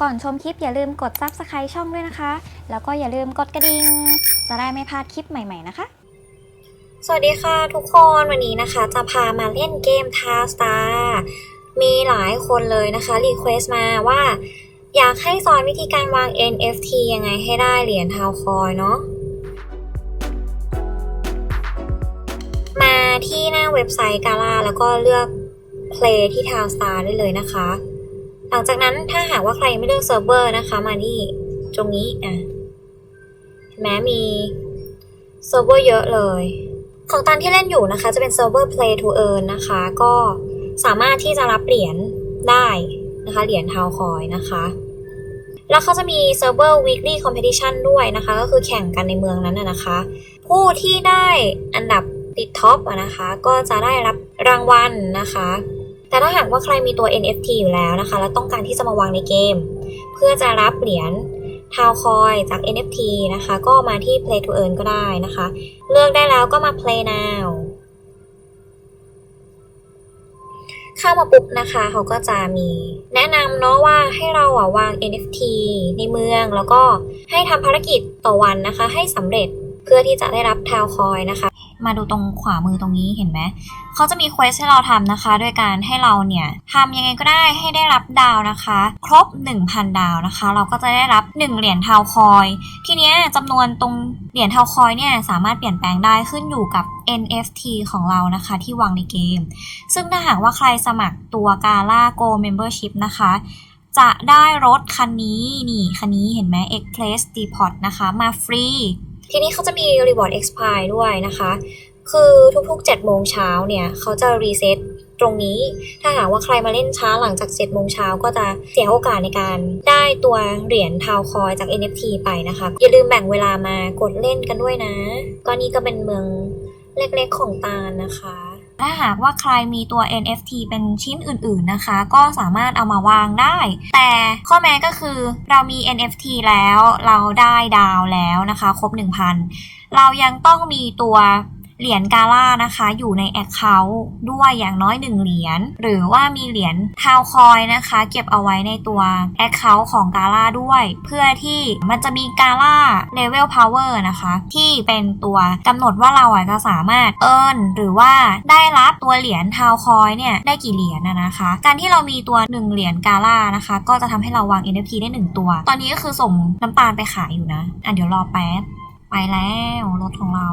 ก่อนชมคลิปอย่าลืมกด Subscribe ช่องด้วยนะคะ แล้วก็อย่าลืมกดกระดิ่ง จะได้ไม่พลาดคลิปใหม่ๆนะคะ สวัสดีค่ะทุกคนวันนี้นะคะ จะพามาเล่นเกม t a Star มีหลายคนเลยนะคะรีเควสมาว่า อยากให้สอนวิธีการวาง NFT ยังไงให้ได้เหรียญทาวคอยเนาะมาที่หน้าเว็บไซต์กา a าแล้วก็เลือก Play ที่ t a Star ได้เลยนะคะ ลังจากนั้นถ้าหากว่าใครไม่เลือกเซิร์ฟเวอร์นะคะ มาที่ตรงนี้อะเห็นไหมมีเซิร์ฟเวอร์เยอะเลย ของตันที่เล่นอยู่นะคะ จะเป็นเซิร์ฟเวอร์ Play to Earn นะคะ ก็สามารถที่จะรับเหรียญได้นะคะ เหรียญทาวคอยนะคะ แล้วเขาจะมีเซิร์ฟเวอร์ weekly competition ด้วยนะคะ ก็คือแข่งกันในเมืองนั้นนะคะ ผู้ที่ได้อันดับติดท็อปอะนะคะ ก็จะได้รับรางวัลนะคะ แต่ถ้าหากว่าใครมีตัว NFT อยู่แล้วนะคะ แล้วต้องการที่จะมาวางในเกม เพื่อจะรับเหรียญทาวคอยจาก NFT นะคะ ก็มาที่ Play to Earn ก็ได้นะคะ เลือกได้แล้วก็มา play now เข้ามาปุ๊บนะคะเขาก็จะมีแนะนำเนาะว่าให้เราอะวาง NFT ในเมืองแล้วก็ให้ทำภารกิจต่อวันนะคะ ให้สำเร็จเพื่อที่จะได้รับทาวคอยนะคะ มาดูตรงขวามือตรงนี้เห็นไหมเขาจะมีเควสให้เราทำนะคะด้วยการให้เราเนี่ยทำยังไงก็ได้ให้ได้รับดาวนะคะ ครบ 1,000 ดาวนะคะ เราก็จะได้รับ 1 เหรียญเทาคอย ทีเนี้ยจำนวนตรงเหรียญเทาคอยเนี่ยสามารถเปลี่ยนแปลงได้ขึ้นอยู่กับ NFT ของเรานะคะที่วางในเกม ซึ่งถ้าหากว่าใครสมัครตัว Gala Go Membership นะคะจะได้รถคันนี้นี่คันนี้เห็นไหม Express Depot นะคะ มาฟรี ทีนี้เขาจะมี Reward Expire ด้วยนะคะ คือทุกๆ7โมงเช้าเนี่ยเขาจะรีเซ็ตตรงนี้ ถ้าหากว่าใครมาเล่นช้าหลังจาก7โมงเช้าก็จะเสียโอกาสในการได้ตัวเหรียญทาวคอยจาก NFT ไปนะคะ อย่าลืมแบ่งเวลามากดเล่นกันด้วยนะ ก็นี่ก็เป็นเมืองเล็กๆของตาลนะคะ ถ้าหากว่าใครมีตัว NFT เป็นชิ้นอื่นๆนะคะ ก็สามารถเอามาวางได้ แต่ข้อแม้ก็คือเรามี NFT แล้วเราได้ดาวแล้วนะคะ ครบ 1,000 เรายังต้องมีตัว เหรียญกาล่านะคะอยู่ใน Account ด้วยอย่างน้อย 1 เหรียญหรือว่ามีเหรียญทาวคอยนะคะ เก็บเอาไว้ในตัว Account ของกาล่าด้วย เพื่อที่มันจะมีกาล่า Level Power นะคะ ที่เป็นตัวกำหนดว่าเราอะจะสามารถเอิร์นหรือว่าได้รับตัวเหรียญทาวคอยเนี่ยได้กี่เหรียญนะนะคะ การที่เรามีตัว 1 เหรียญกาล่านะคะ ก็จะทำให้เราวาง NFT ได้ 1 ตัว ตอนนี้ก็คือส่งน้ำตาลไปขายอยู่นะ อะเดี๋ยวรอแป๊บไปแล้วรถของเรา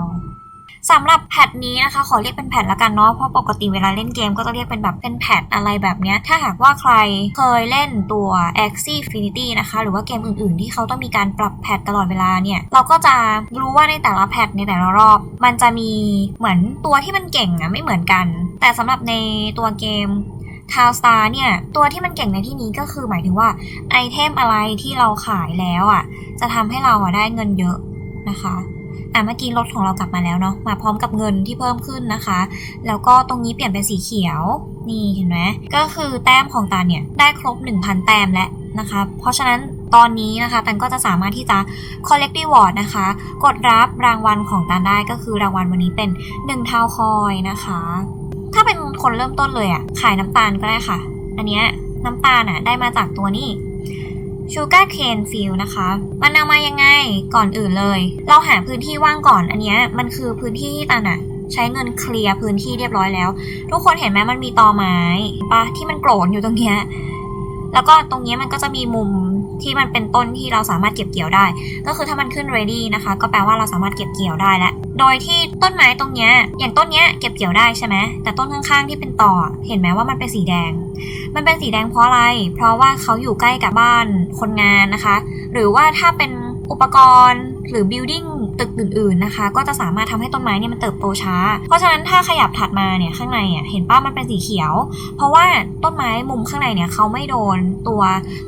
สำหรับแพทนี้นะคะ ขอเรียกเป็นแพทละกันเนาะเพราะปกติเวลาเล่นเกมก็จะเรียกเป็นแบบเป็นแพทอะไรแบบเนี้ยถ้าหากว่าใครเคยเล่นตัว Axie Infinity นะคะ หรือว่าเกมอื่นๆ ที่เขาต้องมีการปรับแพทตลอดเวลาเนี่ย เราก็จะรู้ว่าในแต่ละแพทในแต่ละรอบ มันจะมีเหมือนตัวที่มันเก่งอะไม่เหมือนกัน แต่สำหรับในตัวเกมทาวสตาร์เนี่ย ตัวที่มันเก่งในที่นี้ก็คือหมายถึงว่าไอเทมอะไรที่เราขายแล้วอะ จะทำให้เราอะได้เงินเยอะนะคะ อะเมื่อกี้รถของเรากลับมาแล้วเนาะมาพร้อมกับเงินที่เพิ่มขึ้นนะคะ แล้วก็ตรงนี้เปลี่ยนเป็นสีเขียวนี่เห็นไหมก็คือแต้มของตาเนี่ยได้ครบ 1,000 แต้มแล้วนะคะ เพราะฉะนั้นตอนนี้นะคะตันก็จะสามารถที่จะ collect reward นะคะ กดรับรางวัลของตันได้ก็คือรางวัลวันนี้เป็น1เท่าคอยนะคะ ถ้าเป็นคนเริ่มต้นเลยอะ่ะขายน้ำตาลก็ได้ค่ะ อันเนี้ยน้ำตาลอะได้มาจากตัวนี้ Sugar Cane Field นะคะ มันเอามายังไงก่อนอื่นเลย เราหาพื้นที่ว่างก่อนอันนี้มันคือพื้นที่ที่ตันอะใช้เงินเคลียร์พื้นที่เรียบร้อยแล้ว ทุกคนเห็นไหมมันมีตอไม้ปะที่มันโกรนอยู่ตรงเนี้ยแล้วก็ตรงเนี้ยมันก็จะมีมุมที่มันเป็นต้นที่เราสามารถเก็บเกี่ยวได้ ก็คือถ้ามันขึ้น ready นะคะ ก็แปลว่าเราสามารถเก็บเกี่ยวได้แล้ว โดยที่ต้นไม้ตรงเนี้ยอย่างต้นเนี้ยเก็บเกี่ยวได้ใช่ไหมแต่ต้นข้างๆที่เป็นต่อเห็นไหมว่ามันเป็นสีแดง มันเป็นสีแดงเพราะอะไร เพราะว่าเขาอยู่ใกล้กับบ้านคนงานนะคะ หรือว่าถ้าเป็นอุปกรณ์หรือ building ตึกอื่นๆนะคะ ก็จะสามารถทำให้ต้นไม้เนี่ยมันเติบโตช้า เพราะฉะนั้นถ้าขยับถัดมาเนี่ยข้างในอะเห็นป้ามันเป็นสีเขียว เพราะว่าต้นไม้มุมข้างในเนี่ยเขาไม่โดนตัว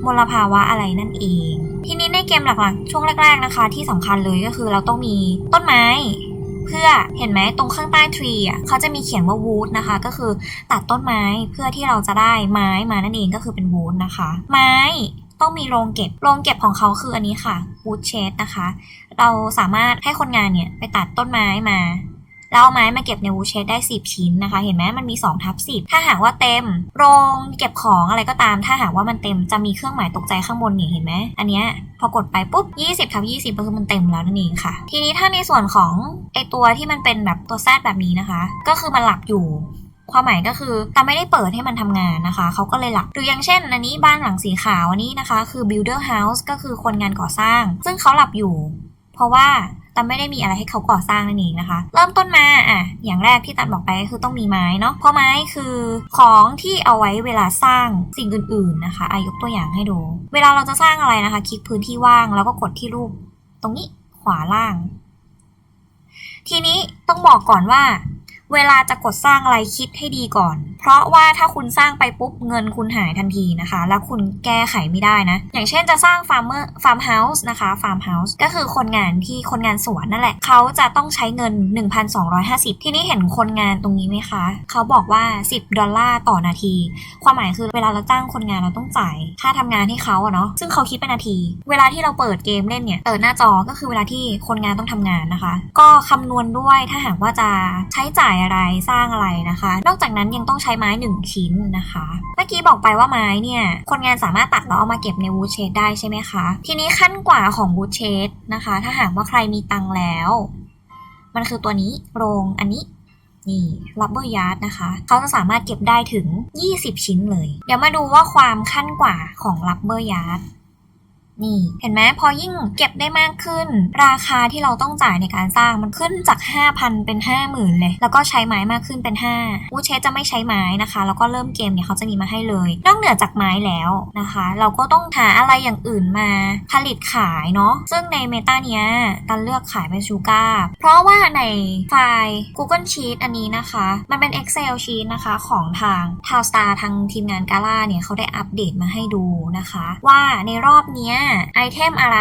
มลภาวะอะไรนั่นเอง ทีนี้ในเกมหลักๆ ช่วงแรก ๆนะคะ ที่สำคัญเลยก็คือเราต้องมีต้นไม้ เพื่อเห็นไหมตรงข้างใต้ทรีอะเขาจะมีเขียนว่า wood นะคะ ก็คือตัดต้นไม้เพื่อที่เราจะได้ไม้มานั่นเองก็คือเป็น wood นะคะ ไม้ต้องมีโรงเก็บ โรงเก็บของเขาคืออันนี้ค่ะ wood shed นะคะ เราสามารถให้คนงานเนี่ยไปตัดต้นไม้มา แล้วเอาไม้มาเก็บในวูเชดได้ 10 ชิ้นนะคะ เห็นไหมมันมี2ทับ10 ถ้าหากว่าเต็ม โรงเก็บของอะไรก็ตาม ถ้าหากว่ามันเต็มจะมีเครื่องหมายตกใจข้างบนนี่เห็นไหมอันเนี้ยพอกดไปปุ๊บ 20ทับ20ก็คือมันเต็มแล้วนั่นเองค่ะ ทีนี้ถ้าในส่วนของไอตัวที่มันเป็นแบบตัวแซดแบบนี้นะคะ ก็คือมันหลับอยู่ความหมายก็คือแต่ไม่ได้เปิดให้มันทำงานนะคะ เขาก็เลยหลับหรืออย่างเช่น อันนี้บ้านหลังสีขาวอันนี้นะคะ คือ builder house ก็คือคนงานก่อสร้าง ซึ่งเขาหลับอยู่ เพราะว่า ต่ไม่ได้มีอะไรให้เขาก่อสร้างนั่นเองนะคะ เริ่มต้นมาอะอย่างแรกที่ตันบอกไปก็คือต้องมีไม้เนาะเพราะไม้คือของที่เอาไว้เวลาสร้างสิ่งอื่น ๆนะคะอายกตัวอย่างให้ดู เวลาเราจะสร้างอะไรนะคะ คลิกพื้นที่ว่างแล้วก็กดที่รูป ตรงนี้ขวาล่าง ทีนี้ต้องบอกก่อนว่า เวลาจะกดสร้างอะไรคิดให้ดีก่อน เพราะว่าถ้าคุณสร้างไปปุ๊บเงินคุณหายทันทีนะคะ แล้วคุณแก้ไขไม่ได้นะ อย่างเช่นจะสร้างฟาร์มเมอร์ฟาร์มเฮาส์นะคะฟาร์มเฮาส์ก็คือคนงานที่คนงานสวนนั่นแหละ เขาจะต้องใช้เงิน 1,250 ที่นี่เห็นคนงานตรงนี้ไหมคะ เขาบอกว่า 10 ดอลลาร์ต่อนาที ความหมายคือเวลาเราจ้างคนงานเราต้องจ่าย ค่าทำงานให้เขาอะเนาะซึ่งเขาคิดเป็นนาที เวลาที่เราเปิดเกมเล่นเนี่ยเปิดหน้าจอก็คือเวลาที่คนงานต้องทำงานนะคะ ก็คำนวณด้วยถ้าหากว่าจะใช้จ่ายอะไรสร้างอะไรนะคะ นอกจากนั้นยังต้องใช้ไม้ 1 ชิ้นนะคะ เมื่อกี้บอกไปว่าไม้เนี่ย คนงานสามารถตัดแล้วเอามาเก็บในวูดเชดได้ใช่ไหมคะ ทีนี้ขั้นกว่าของวูดเชดนะคะ ถ้าหากว่าใครมีตังแล้ว มันคือตัวนี้โรงอันนี้นี่ rubber yard นะคะ เขาจะสามารถเก็บได้ถึง 20 ชิ้นเลย เดี๋ยวมาดูว่าความขั้นกว่าของ rubber yard นี่เห็นไหมพอยิ่งเก็บได้มากขึ้น ราคาที่เราต้องจ่ายในการสร้างมันขึ้นจาก 5,000 เป็น 50,000 เลย แล้วก็ใช้ไม้มากขึ้นเป็น5วูเชสจะไม่ใช้ไม้นะคะ แล้วก็เริ่มเกมเนี่ยเขาจะมีมาให้เลย นอกเหนือจากไม้แล้วนะคะ เราก็ต้องหาอะไรอย่างอื่นมาผลิตขายเนาะซึ่งในเมตาเนี้ยตันเลือกขายเป็นชูการ์เพราะว่าในไฟล์ Google Sheet อันนี้นะคะ มันเป็น Excel sheet นะคะของทาง t a l Star ทางทีมงานกาล่าเนี่ยเขาได้อัปเดตมาให้ดูนะคะ ว่าในรอบเนี้ยไอเทมอะไร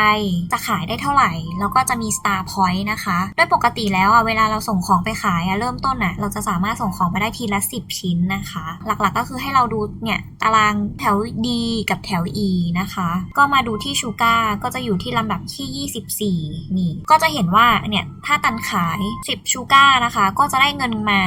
จะขายได้เท่าไหร่ แล้วก็จะมี Star Point นะคะ โดยปกติแล้วอะเวลาเราส่งของไปขายอะเริ่มต้นอะเราจะสามารถส่งของไปได้ทีละ 10 ชิ้นนะคะ หลักๆก็คือให้เราดูเนี่ยตารางแถว D กับแถว E นะคะ ก็มาดูที่ชูการ์ก็จะอยู่ที่ลำดับที่ 24 นี่ ก็จะเห็นว่าเนี่ยถ้าตันขาย 10 ชูการ์นะคะ ก็จะได้เงินมา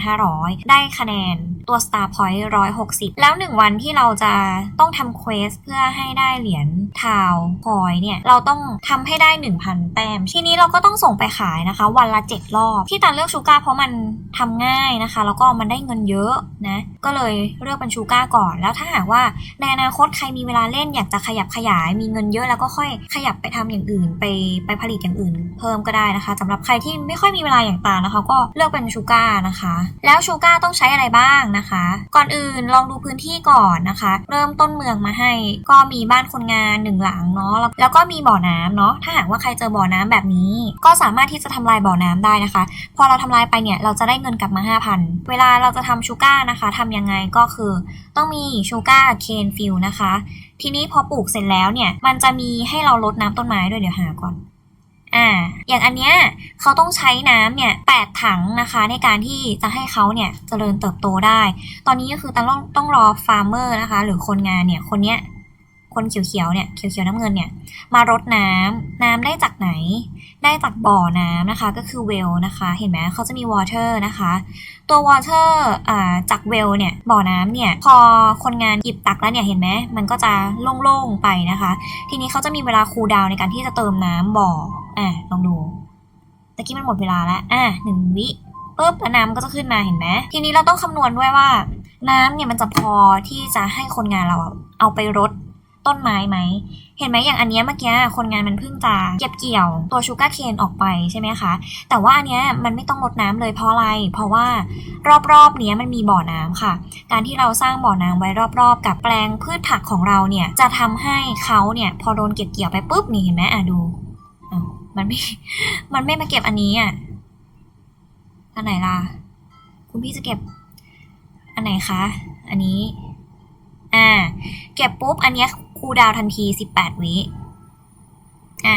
31,500 ได้คะแนน ตัว Star Point 160 แล้ว 1 วันที่เราจะต้องทำเควสเพื่อให้ได้เหรียญทาวพอยเนี่ยเราต้องทำให้ได้ 1,000 แต้ม ทีนี้เราก็ต้องส่งไปขายนะคะ วันละ 7 รอบ ที่ตันเลือกชูการ์เพราะมันทำง่ายนะคะ แล้วก็มันได้เงินเยอะนะก็เลยเลือกเป็นชูการ์ก่อน แล้วถ้าหากว่าในอนาคตใครมีเวลาเล่นอยากจะขยับขยายมีเงินเยอะแล้วก็ค่อยขยับไปทำอย่างอื่น ไปไปผลิตอย่างอื่น เพิ่มก็ได้นะคะสำหรับใครที่ไม่ค่อยมีเวลาอย่างตานะคะ ก็เลือกเป็นชูการ์นะคะ แล้วชูการ์ต้องใช้อะไรบ้างนะคะ ก่อนอื่นลองดูพื้นที่ก่อนนะคะ เริ่มต้นเมืองมาให้ ก็มีบ้านคนงานหนึ่งหลังเนาะแล้วก็มีบ่อน้ำเนาะถ้าหากว่าใครเจอบ่อน้ำแบบนี้ ก็สามารถที่จะทำลายบ่อน้ำได้นะคะ พอเราทำลายไปเนี่ยเราจะได้เงินกลับมา 5,000 เวลาเราจะทำชูการ์นะคะทำยังไงก็คือต้องมีชูการ์เคนฟิลนะคะ ทีนี้พอปลูกเสร็จแล้วเนี่ยมันจะมีให้เราลดน้ำต้นไม้ด้วยเดี๋ยวหาก่อน อ่า อย่างอันเนี้ยเขาต้องใช้น้ำเนี่ยแปดถังนะคะในการที่จะให้เขาเนี่ยเจริญเติบโตได้ ตอนนี้ก็คือต้องต้องรอฟาร์มเมอร์นะคะ หรือคนงานเนี่ยคนเนี้ย คนเขียวๆเนี่ยเขียวๆน้ำเงินเนี่ยมารดน้ำน้ำได้จากไหน ได้จากบ่อน้ำนะคะ ก็คือเวลนะคะ เห็นไหมเขาจะมีวอเตอร์นะคะ ตัว water อ่าจากเวลเนี่ยบ่อน้ำเนี่ยพอคนงานหยิบตักแล้วเนี่ยเห็นไหมมันก็จะโล่งๆไปนะคะ ทีนี้เขาจะมีเวลาคูลดาวในการที่จะเติมน้ำบ่ออะลองดูตะกี้มันหมดเวลาแล้วอะหนึ่งวิปุ๊บแล้วน้ำก็จะขึ้นมาเห็นไหมทีนี้เราต้องคำนวณด้วยว่า น้ำเนี่ยมันจะพอที่จะให้คนงานเราเอาไปรด ต้นไม้ไหม เห็นไหมอย่างอันเนี้ยเมื่อกี้คนงานมันเพิ่งจะเก็บเกี่ยวตัวชูการ์เคนออกไปใช่ไหมคะ แต่ว่าอันเนี้ยมันไม่ต้องรดน้ำเลยเพราะอะไร เพราะว่ารอบๆเนี้ยมันมีบ่อน้ำค่ะ การที่เราสร้างบ่อน้ำไว้รอบๆ กับแปลงพืชผักของเราเนี่ยจะทำให้เขาเนี่ยพอโดนเก็บเกี่ยวไปปุ๊บนี่เห็นไหมอะดูมันไม่ มันไม่มาเก็บอันนี้อะ อันไหนล่ะ คุณพี่จะเก็บ อันไหนคะ อันนี้ อ่า เก็บปุ๊บ อันนี้ยคูดาวทันที 18 วิอ่า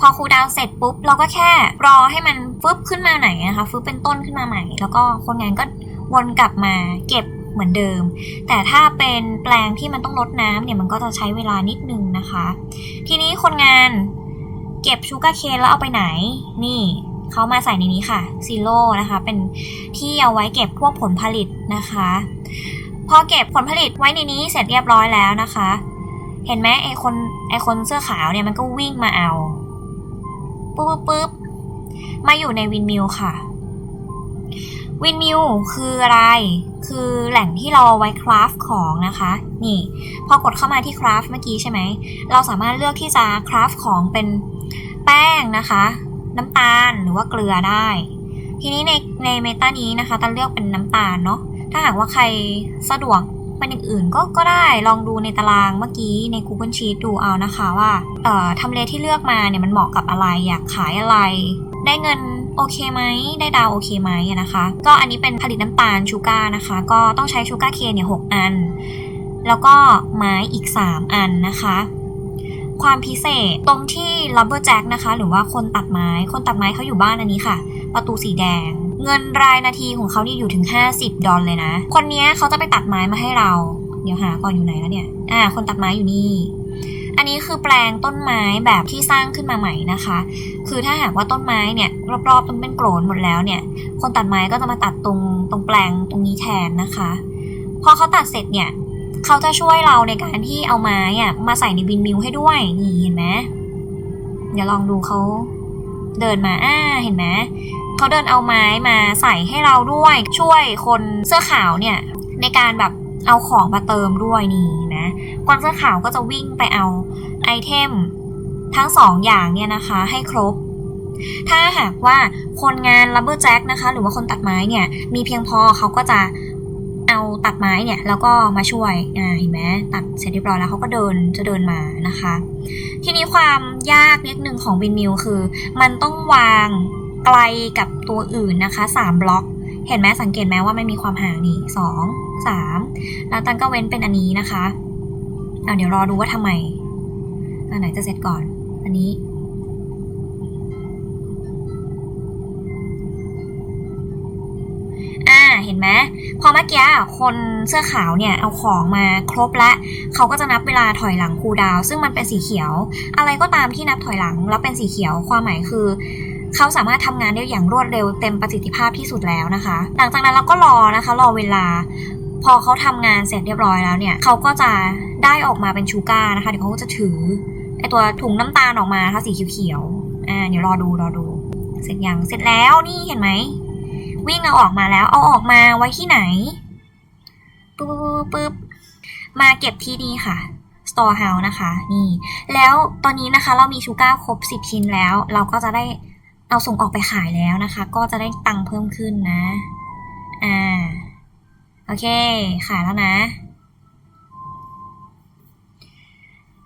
พอคูดาวเสร็จปุ๊บ เราก็แค่รอให้มันฟึบขึ้นมาไหนนะคะฟึบเป็นต้นขึ้นมาใหม่ แล้วก็คนงานก็วนกลับมาเก็บเหมือนเดิม แต่ถ้าเป็นแปลงที่มันต้องลดน้ำเนี่ยมันก็จะใช้เวลานิดนึงนะคะ ทีนี้คนงานเก็บชูการ์เคนแล้วเอาไปไหน นี่เขามาใส่ในนี้ค่ะซีโร่นะคะ เป็นที่เอาไว้เก็บพวกผลผลิตนะคะ พอเก็บผลผลิตไว้ในนี้เสร็จเรียบร้อยแล้วนะคะ เห็นไหมไอคนไอคนเสื้อขาวเนี่ยมันก็วิ่งมาเอาปุ๊บปุ๊บมาอยู่ในวินมิลค่ะวินมิลคืออะไร คือแหล่งที่เราเอาไว้คราฟของนะคะ นี่ พอกดเข้ามาที่คราฟเมื่อกี้ใช่ไหม เราสามารถเลือกที่จะคราฟของเป็นแป้งนะคะ น้ำตาลหรือว่าเกลือได้ ทีนี้ในในเมตานี้นะคะตันเลือกเป็นน้ำตาลเนาะ ถ้าหากว่าใครสะดวกเป็นอย่างอื่นก็ก็ได้ลองดูในตารางเมื่อกี้ใน Google Sheet ดูเอานะคะว่าเอ่อทำเลที่เลือกมาเนี่ยมันเหมาะกับอะไรอยากขายอะไร ได้เงินโอเคไหมได้ดาวโอเคไหมอะนะคะ ก็อันนี้เป็นผลิตน้ำตาลชูการ์นะคะ ก็ต้องใช้ชูการ์เคนเนี่ยหกอัน แล้วก็ไม้อีก 3 อันนะคะ ความพิเศษตรงที่ lumberjack นะคะ หรือว่าคนตัดไม้คนตัดไม้เขาอยู่บ้านอันนี้ค่ะ ประตูสีแดง เงินรายนาทีของเขานี่อยู่ถึง 50 ดอลเลยนะ คนนี้เขาจะไปตัดไม้มาให้เรา เดี๋ยวหาก่อนอยู่ไหนแล้วเนี่ย อ่า คนตัดไม้อยู่นี่ อันนี้คือแปลงต้นไม้แบบที่สร้างขึ้นมาใหม่นะคะ คือถ้าหากว่าต้นไม้เนี่ยรอบๆมันเป็นโกรนหมดแล้วเนี่ย คนตัดไม้ก็จะมาตัดตรงตรงแปลงตรงนี้แทนนะคะ พอเขาตัดเสร็จเนี่ยเขาจะช่วยเราในการที่เอาไม้อะมาใส่ในวินมิลให้ด้วยนี่เห็นไหมเดี๋ยวลองดูเขาเดินมา อ่า เห็นไหม เขาเดินเอาไม้มาใส่ให้เราด้วยช่วยคนเสื้อขาวเนี่ยในการแบบเอาของมาเติมด้วยนี่นะคนเสื้อขาวก็จะวิ่งไปเอาไอเทมทั้งสองอย่างเนี่ยนะคะให้ครบ ถ้าหากว่าคนงาน lumberjack นะคะ หรือว่าคนตัดไม้เนี่ยมีเพียงพอเขาก็จะเอาตัดไม้เนี่ยแล้วก็มาช่วยอ่าเห็นไหมตัดเสร็จเรียบร้อยแล้วเขาก็เดินจะเดินมานะคะ ทีนี้ความยากนิดนึงของวินมิลคือ มันต้องวาง ไกลกับตัวอื่นนะคะสามบล็อก เห็นไหมสังเกตไหมว่าไม่มีความห่างนี่สองสามแล้วตันก็เว้นเป็นอันนี้นะคะเอาเดี๋ยวรอดูว่าทำไม อันไหนจะเสร็จก่อน อันนี้ อ่า เห็นไหมพอเมื่อกี้คนเสื้อขาวเนี่ย เอาของมาครบแล้วเขาก็จะนับเวลาถอยหลังคูดาว ซึ่งมันเป็นสีเขียว อะไรก็ตามที่นับถอยหลังแล้วเป็นสีเขียว ความหมายคือ เขาสามารถทำงานได้อย่างรวดเร็วเต็มประสิทธิภาพที่สุดแล้วนะคะ หลังจากนั้นเราก็รอนะคะรอเวลา พอเขาทำงานเสร็จเรียบร้อยแล้วเนี่ยเขาก็จะได้ออกมาเป็นชูการ์นะคะเดี๋ยวเขาก็จะถือไอตัวถุงน้ำตาลออกมาค่ะสีเขียวๆอ่าเดี๋ยวรอดูรอดู เสร็จยังเสร็จแล้วนี่เห็นไหมวิ่งเอาออกมาแล้วเอาออกมาไว้ที่ไหนปึ๊บปึ๊บปึ๊บมาเก็บที่นี่ค่ะ store house นะคะ นี่ แล้วตอนนี้นะคะเรามีชูการ์ครบ 10 ชิ้นแล้ว เราก็จะได้ เอาส่งออกไปขายแล้วนะคะ ก็จะได้ตังค์เพิ่มขึ้นนะ อ่า โอเค ขายแล้วนะ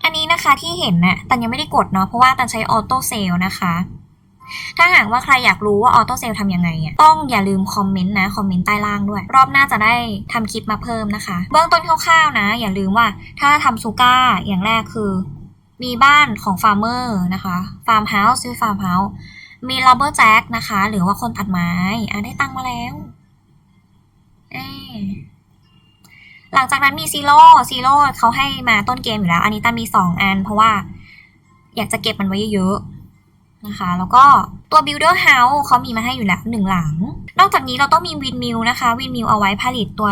อันนี้นะคะที่เห็นน่ะตันยังไม่ได้กดเนาะ เพราะว่าตันใช้ออโต้เซลนะคะ ถ้าหากว่าใครอยากรู้ว่าออโต้เซลทำยังไงอะต้องอย่าลืมคอมเมนต์นะ คอมเมนต์ใต้ล่างด้วย รอบหน้าจะได้ทำคลิปมาเพิ่มนะคะ เบื้องต้นคร่าวๆนะ อย่าลืมว่าถ้าทำซูก้าอย่างแรกคือ มีบ้านของฟาร์มเมอร์นะคะ ฟาร์มเฮาส์ซื้อฟาร์มเฮาส์ มีลับเบอร์แจ็คนะคะ หรือว่าคนตัดไม้อะได้ตังมาแล้วเอหลังจากนั้นมีซีโร่ซีโร่เขาให้มาต้นเกมอยู่แล้ว อันนี้ตันมีสองอัน เพราะว่า อยากจะเก็บมันไว้เยอะๆนะคะ แล้วก็ตัว builder house เขามีมาให้อยู่แล้วหนึ่งหลัง นอกจากนี้เราต้องมี windmill นะคะ windmill เอาไว้ผลิตตัว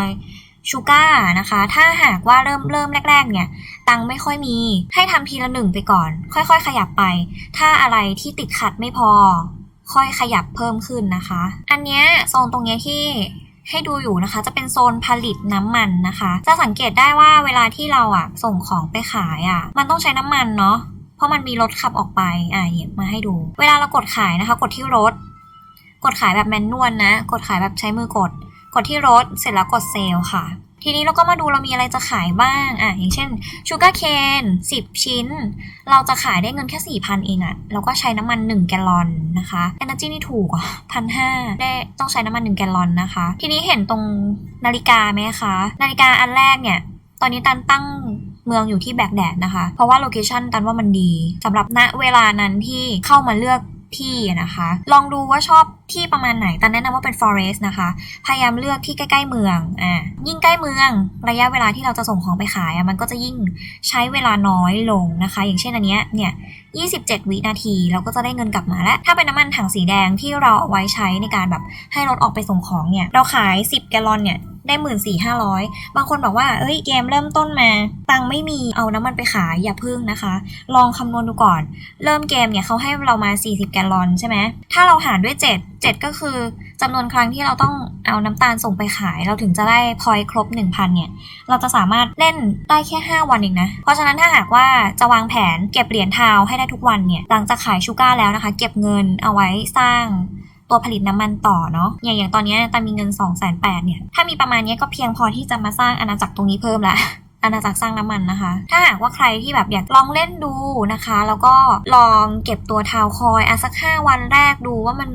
ชูการ์นะคะ ถ้าหากว่าเริ่มเริ่มแรก ๆ เนี่ย ตังไม่ค่อยมี ให้ทำทีละหนึ่งไปก่อน ค่อยๆ ขยับไป ถ้าอะไรที่ติดขัดไม่พอ ค่อยขยับเพิ่มขึ้นนะคะ อันเนี้ยโซนตรงเนี้ยที่ให้ดูอยู่นะคะ จะเป็นโซนผลิตน้ำมันนะคะ จะสังเกตได้ว่าเวลาที่เราอะส่งของไปขายอะมันต้องใช้น้ำมันเนาะเพราะมันมีรถขับออกไปอ่าหยิบมาให้ดู เวลาเรากดขายนะคะ กดที่รถ กดขายแบบแมนนวลนะ กดขายแบบใช้มือกด กดที่รถเสร็จแล้วกดเซลล์ค่ะ ทีนี้เราก็มาดูเรามีอะไรจะขายบ้างอะอย่างเช่นชูการ์เคน10 ชิ้น เราจะขายได้เงินแค่ 4,000 เองอะแล้วก็ใช้น้ำมัน 1 แกลลอนนะคะ Energy นี่ถูกอะพันห้าได้ต้องใช้น้ำมัน 1 แกลลอนนะคะ ทีนี้เห็นตรงนาฬิกาไหมคะ นาฬิกาอันแรกเนี่ย ตอนนี้ตันตั้งเมืองอยู่ที่แบกแดดนะคะ เพราะว่าโลเคชันตันว่ามันดีสำหรับณเวลานั้นที่เข้ามาเลือก ที่นะคะ ลองดูว่าชอบที่ประมาณไหนแต่แนะนำว่าเป็น forest นะคะ พยายามเลือกที่ใกล้ ๆ เมืองอ่ายิ่งใกล้เมือง ระยะเวลาที่เราจะส่งของไปขายอะมันก็จะยิ่งใช้เวลาน้อยลงนะคะ อย่างเช่นอันเนี้ยเนี่ย 27 วินาทีเราก็จะได้เงินกลับมาแล้ว ถ้าเป็นน้ำมันถังสีแดงที่เราเอาไว้ใช้ในการแบบให้รถออกไปส่งของเนี่ย เราขาย 10 แกลลอนเนี่ย ได้หมื่นสี่ห้าร้อยบางคนบอกว่าเอ้ยเกมเริ่มต้นมา ตังไม่มีเอาน้ำมันไปขายอย่าพึ่งนะคะ ลองคำนวณดูก่อน เริ่มเกมเนี่ยเขาให้เรามา 40 แกลลอนใช่ไหมถ้าเราหารด้วย 7 7 ก็คือจำนวนครั้งที่เราต้องเอาน้ำตาลส่งไปขาย เราถึงจะได้พอยครบ 1,000 เนี่ย เราจะสามารถเล่นได้แค่ 5 วันเองนะ เพราะฉะนั้นถ้าหากว่าจะวางแผนเก็บเหรียญทาวให้ได้ทุกวันเนี่ยหลังจากขายชูการ์แล้วนะคะ เก็บเงินเอาไว้สร้าง ตัวผลิตน้ำมันต่อเนาะอย่างอย่างตอนนี้ตามีเงิน2องแสนแเนี่ยถ้ามีประมาณนี้ก็เพียงพอที่จะมาสร้างอาณาจักรตรงนี้เพิ่มละอาณาจักรสร้างน้ำมันนะคะ ถ้าหากว่าใครที่แบบอยากลองเล่นดูนะคะ แล้วก็ลองเก็บตัวทาวคอยอะสัก 5 วันแรกดูว่ามัน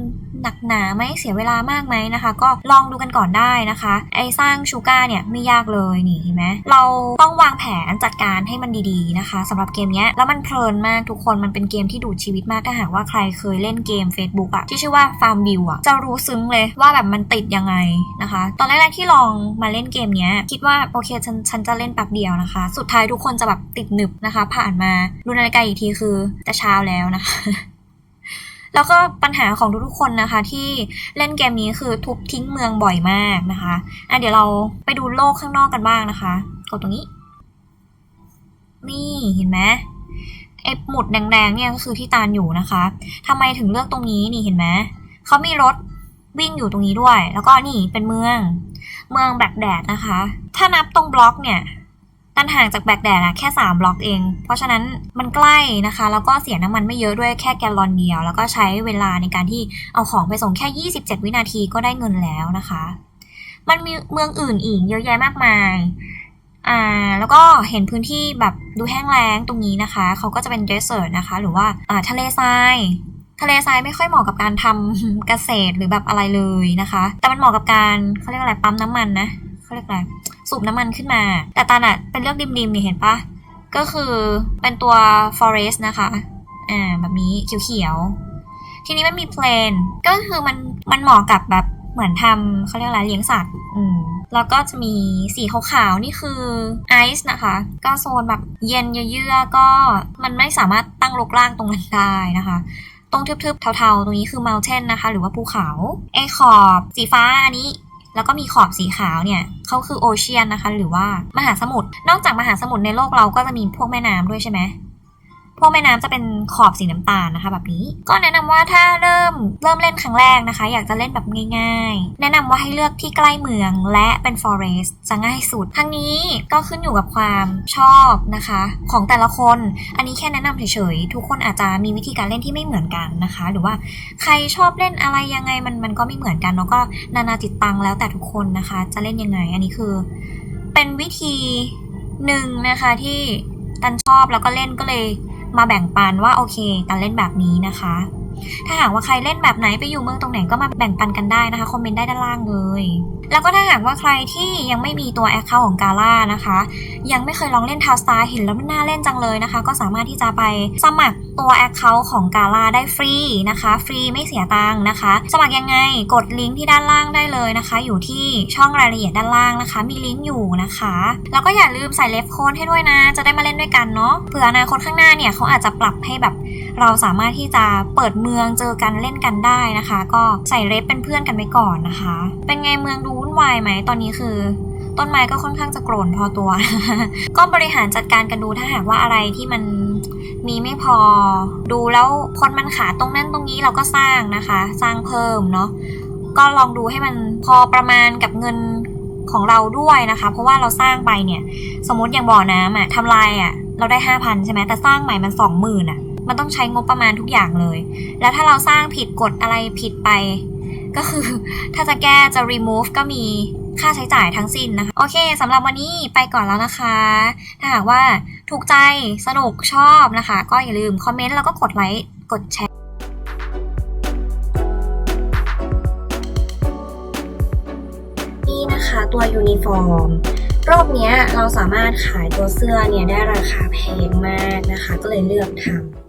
หนักหนาไหมเสียเวลามากไหมนะคะ ก็ลองดูกันก่อนได้นะคะ ไอสร้างชูการ์เนี่ยไม่ยากเลยนี่เห็นไหมเราต้องวางแผนจัดการให้มันดีๆนะคะสำหรับเกมเนี้ยแล้วมันเพลินมากทุกคนมันเป็นเกมที่ดูดชีวิตมากถ้าหากว่าใครเคยเล่นเกม Facebook อะที่ชื่อว่า Farm v i e w อะจะรู้ซึ้งเลยว่าแบบมันติดยังไงนะคะ ตอนแรกๆที่ลองมาเล่นเกมเนี้ยคิดว่าโอเคฉันฉันจะเล่นแป๊บเดียวนะคะ สุดท้ายทุกคนจะแบบติดหนึบนะคะ ผ่านมาดูนาฬิกาอีกทีคือจะเช้าแล้วนะคะ แล้วก็ปัญหาของทุกๆคนนะคะ ที่เล่นเกมนี้คือทุบทิ้งเมืองบ่อยมากนะคะอะเดี๋ยวเราไปดูโลกข้างนอกกันบ้างนะคะกดตรงนี้ นี่เห็นไหมไอหมุดแดงๆเนี่ยก็คือที่ตาลอยู่นะคะทำไมถึงเลือกตรงนี้นี่เห็นไหมเขามีรถวิ่งอยู่ตรงนี้ด้วย แล้วก็นี่เป็นเมือง เมืองแบกแดดนะคะ ถ้านับตรงบล็อกเนี่ย ตันห่างจากแบกแดดอะแค่ 3 บล็อกเอง เพราะฉะนั้นมันใกล้นะคะ แล้วก็เสียน้ำมันไม่เยอะด้วยแค่แกลลอนเดียว แล้วก็ใช้เวลาในการที่เอาของไปส่งแค่ 27 วินาทีก็ได้เงินแล้วนะคะ มันมีเมืองอื่นอีกเยอะแยะมากมายอ่าแล้วก็เห็นพื้นที่แบบดูแห้งแล้งตรงนี้นะคะ เขาก็จะเป็นเดสเซอร์นะคะ หรือว่าอ่าทะเลทรายทะเลทรายไม่ค่อยเหมาะกับการทำเกษตรหรือแบบอะไรเลยนะคะ แต่มันเหมาะกับการเขาเรียกอะไรปั๊มน้ำมันนะเขาเรียกอะไร สูบน้ำมันขึ้นมา แต่ตาลอะเป็นเลือกริมๆนี่เห็นปะก็คือเป็นตัว forest นะคะ อ่าแบบนี้เขียวๆ ทีนี้มันมี plain ก็คือมันมันเหมาะกับแบบเหมือนทำเขาเรียกอะไรเลี้ยงสัตว์ อืม แล้วก็จะมีสีขาวๆ นี่คือไอซ์นะคะ ก็โซนแบบเย็นเยือกก็มันไม่สามารถตั้งรกรากตรงนั้นได้นะคะ ตรงทึบๆ เทาๆ ตรงนี้คือ mountain นะคะ หรือว่าภูเขา ไอขอบสีฟ้าอันนี้ แล้วก็มีขอบสีขาวเนี่ยเขาคือโอเชียนนะคะ หรือว่ามหาสมุทรนอกจากมหาสมุทรในโลกเราก็จะมีพวกแม่น้ำด้วยใช่ไหม พวกแม่น้ำจะเป็นขอบสีน้ำตาลนะคะ แบบนี้ ก็แนะนำว่าถ้าเริ่มเริ่มเล่นครั้งแรกนะคะ อยากจะเล่นแบบง่ายๆ แนะนำว่าให้เลือกที่ใกล้เมืองและเป็น forest จะง่ายสุด ทั้งนี้ก็ขึ้นอยู่กับความชอบนะคะ ของแต่ละคน อันนี้แค่แนะนำเฉยๆ ทุกคนอาจจะมีวิธีการเล่นที่ไม่เหมือนกันนะคะ หรือว่าใครชอบเล่นอะไรยังไงมันมันก็ไม่เหมือนกันแล้วก็นานาจิตตังแล้วแต่ทุกคนนะคะ จะเล่นยังไง อันนี้คือ เป็นวิธีหนึ่งนะคะที่ตันชอบแล้วก็เล่นก็เลย มาแบ่งปันว่าโอเค การเล่นแบบนี้นะคะ ถ้าหากว่าใครเล่นแบบไหนไปอยู่เมืองตรงไหนก็มาแบ่งปันกันได้นะคะ คอมเมนต์ได้ด้านล่างเลย แล้วก็ถ้าหากว่าใครที่ยังไม่มีตัวแอคเคาท์ของกาล่านะคะ ยังไม่เคยลองเล่นทาวสตาร์เห็นแล้วมันน่าเล่นจังเลยนะคะ ก็สามารถที่จะไปสมัครตัวแอคเคาท์ของกาล่าได้ฟรีนะคะ ฟรีไม่เสียตังค์นะคะ สมัครยังไงกดลิงก์ที่ด้านล่างได้เลยนะคะ อยู่ที่ช่องรายละเอียดด้านล่างนะคะ มีลิงก์อยู่นะคะ แล้วก็อย่าลืมใส่เลฟโค้ดให้ด้วยนะ จะได้มาเล่นด้วยกันเนาะเผื่ออนาคตข้างหน้าเนี่ยเขาอาจจะปรับให้แบบ เราสามารถที่จะเปิดเมืองเจอกันเล่นกันได้นะคะ ก็ใส่เรฟเป็นเพื่อนกันไปก่อนนะคะ เป็นไงเมืองดูวุ่นวายไหมตอนนี้คือ ต้นไม้ก็ค่อนข้างจะโกรนพอตัว ก็บริหารจัดการกันดูถ้าหากว่าอะไรที่มันมีไม่พอดูแล้วคนมันขาดตรงนั้นตรงนี้เราก็สร้างนะคะ สร้างเพิ่มเนาะก็ลองดูให้มันพอประมาณกับเงินของเราด้วยนะคะ เพราะว่าเราสร้างไปเนี่ย สมมติอย่างบ่อน้ำอะทำลายอะเราได้ห้าพันใช่ไหมแต่สร้างใหม่มันสองหมื่นอะ มันต้องใช้งบประมาณทุกอย่างเลย แล้วถ้าเราสร้างผิดกฎอะไรผิดไป ก็คือถ้าจะแก้จะ remove ก็มีค่าใช้จ่ายทั้งสิ้นนะคะ โอเคสำหรับวันนี้ไปก่อนแล้วนะคะ ถ้าหากว่าถูกใจสนุกชอบนะคะ ก็อย่าลืมคอมเมนต์แล้วก็กดไลค์กดแชร์นี่นะคะตัวยูนิฟอร์มรอบนี้เราสามารถขายตัวเสื้อเนี่ยได้ราคาแพงมากนะคะ ก็เลยเลือกทำ